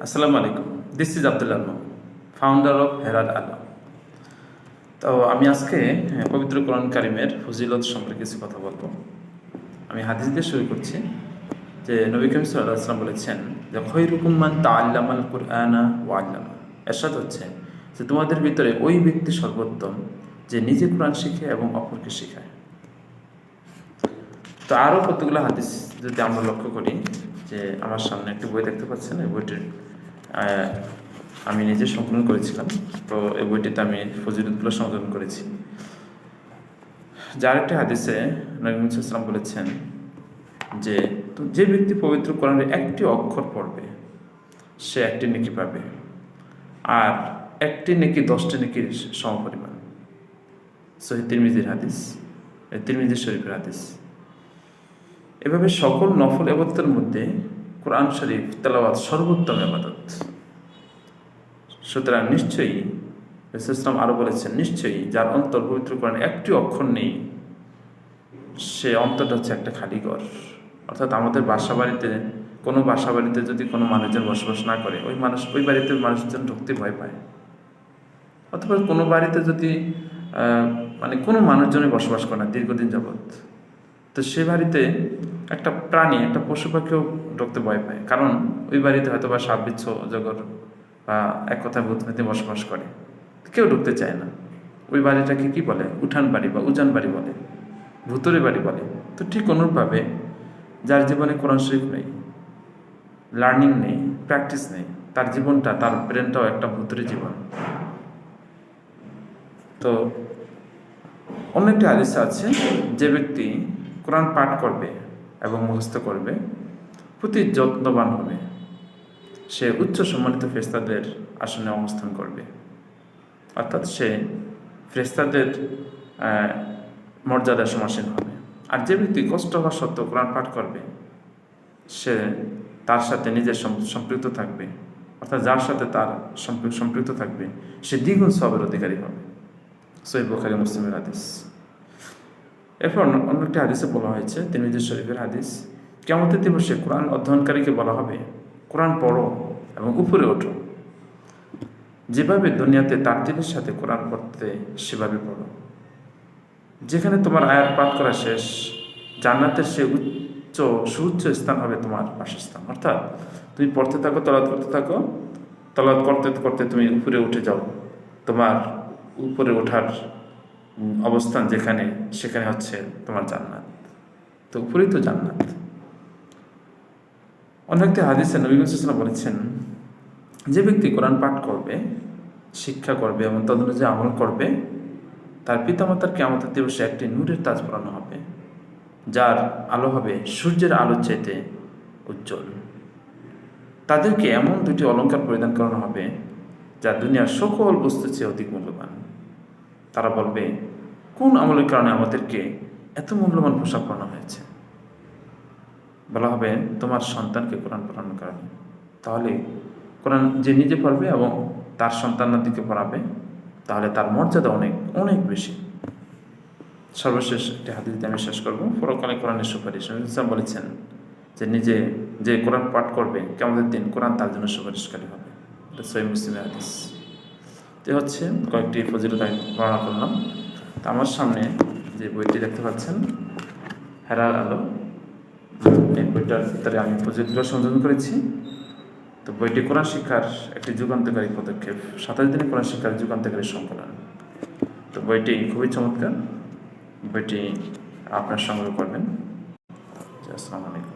আসসালামু আলাইকুম। This is Abdul Alam founder of Herat Alam তো আমি আজকে হ্যাঁ, পবিত্র কোরআন কারিমের ফজিলত সম্পর্কে কিছু কথা বলব। আমি হাদিস দিয়ে শুরু করছি যে নবী করিম সাল্লাহ আসলাম বলেছেন যে খৈরুকুম মান তা আল্লামাল কুরআনা ও আল্লামা। এরশাদ হচ্ছে যে তোমাদের ভিতরে ওই ব্যক্তি সর্বোত্তম যে নিজে কোরআন শিখে এবং অপরকে শেখায়। তো আরও কতগুলো হাদিস যদি আমরা লক্ষ্য করি যে আমার সামনে একটি বই দেখতে পাচ্ছেন, এই বইটির আমি নিজে সংকলন করেছিলাম। তো এই বইটিতে আমি ফজিলতগুলো সংকলন করেছি। যার একটি হাদিসে নবীন ইসলাম বলেছেন যে, তো যে ব্যক্তি পবিত্র কোরআনের একটি অক্ষর পড়বে, সে একটি নেকি পাবে। আর একটি নেকি দশটি নেকির সমপরিমাণ। সহি তিরমিজির হাদিস তিরমিজির শরীফের হাদিস। এভাবে সকল নফল এবাদতের মধ্যে কোরআন শরীফ, তেলাওয়াত সর্বোত্তম এবাদত। সুতরাং নিশ্চয়ই ইসলাম আরও বলেছেন, নিশ্চয়ই যার অন্তর পবিত্র কোরআন একটি অক্ষর নেই, সে অন্তরটা হচ্ছে একটা খালি ঘর। অর্থাৎ আমাদের বাসা বাড়িতে কোনো বাসা বাড়িতে যদি কোনো মানুষজন বসবাস না করে, ওই মানুষ, ওই বাড়িতে মানুষজন ঢুকতে ভয় পায়। অথবা কোনো বাড়িতে যদি মানে কোনো মানুষজনই বসবাস করে না দীর্ঘদিন যাবৎ, তো সে বাড়িতে একটা প্রাণী, একটা পশু পাখিও ঢুকতে ভয় পায়। কারণ ওই বাড়িতে হয়তো বা সাপ বিচ্ছ অজগর বা এক কথায় ভূতনীতি বসবাস করে। কেউ ঢুকতে চায় না। ওই বাড়িটাকে কি বলে? উঠান বাড়ি বা উজান বাড়ি বলে। ভূতরে বাড়ি বলে। তো ঠিক অনুরূপভাবে যার জীবনে কোরআন শরীফ নেই, লার্নিং নেই, প্র্যাকটিস নেই, তার জীবনটা, তার ব্রেনটাও একটা ভূতরে জীবন। তো অন্য একটি আদেশ আছে, যে ব্যক্তি কোরআন পাঠ করবে এবং মুখস্থ করবে প্রতি যত্নবান হবে। সে উচ্চ সম্মানিত ফেস্তাদের আসনে অবস্থান করবে। অর্থাৎ সে ফেরেস্তাদের আহ, মর্যাদার সমাসীন হবে। আর যে ব্যক্তি কষ্ট হওয়া সত্ত্বেও কোরআন পাঠ করবে সে তার সাথে নিজের সম্পৃক্ত থাকবে। অর্থাৎ যার সাথে তার সম্পৃক্ত থাকবে সে দ্বিগুণ সবের অধিকারী হবে। সৈব বখারি মুসলিমের হাদিস। এরপর অন্য- একটি হাদিসে বলা হয়েছে, তিরমিজি শরীফের হাদিস কেমতের দিবসে কোরআন অধ্যয়নকারীকে বলা হবে, কোরআন পড়ো এবং উপরে ওঠো। যেভাবে দুনিয়াতে তারতিলের সাথে কোরআন পড়তে, সেভাবে পড়ো। যেখানে তোমার আয়াত পাঠ করা শেষ, জান্নাতের সে উচ্চ, সুউচ্চ স্থান হবে তোমার বাসস্থান। অর্থাৎ তুমি পড়তে থাকো তলাত করতে থাকো তলাত করতে করতে তুমি উপরে উঠে যাও। তোমার উপরে ওঠার অবস্থান যেখানে, সেখানে হচ্ছে তোমার জান্নাত। তো উপরেই তো জান্নাত। অন্য একটি হাদিসে নবী বলেছেন, যে ব্যক্তি কোরআন পাঠ করবে, শিক্ষা করবে এবং তদনুযায়ী আমল করবে, তার পিতামাতার কেমতের দিবসে একটি নূরের তাজ পরানো হবে, যার আলো হবে সূর্যের আলোর চাইতে উজ্জ্বল। তাদেরকে এমন দুটি অলংকার পরিধান করানো হবে, যা দুনিয়ার সকল বস্তু চেয়ে অধিক মূল্যবান। তারা বলবে, কোন আমলের কারণে আমাদেরকে এত মূল্যবান পোশাক পরানো হয়েছে? বলা হবে, তোমার সন্তানকে কোরআন পড়ানোর কারণে তাহলে কোরআন যে নিজে পড়বে এবং তার সন্তানদিকে পড়াবে, তাহলে তার মর্যাদা অনেক অনেক বেশি। সর্বশেষ একটি হাদিস আমি শেষ করব। পরকালে কোরআনের সুপারিশ। ইসলাম বলেছেন যে নিজে যে কোরআন পাঠ করবে কেমন দিন কোরআন তার জন্য সুপারিশকারী হবে। এটা সই মুসলিমের হাদিস। তো হচ্ছে, কয়েকটি ফজিলত আমি বর্ণনা করলাম। তো আমার সামনে যে বইটি দেখতে পাচ্ছেন, হেরার আলো, এই বইটার ভিতরে আমি ফজিলতগুলো সংযোজন করেছি। তো বইটি কোরআন শিক্ষার একটি যুগান্তকারী পদক্ষেপ, সাতাশ দিনে কোরআন শিক্ষার যুগান্তকারী সংকলন তো বইটি খুবই চমৎকার। বইটি আপনার সংগ্রহ করবেন। আসসালামু আলাইকুম।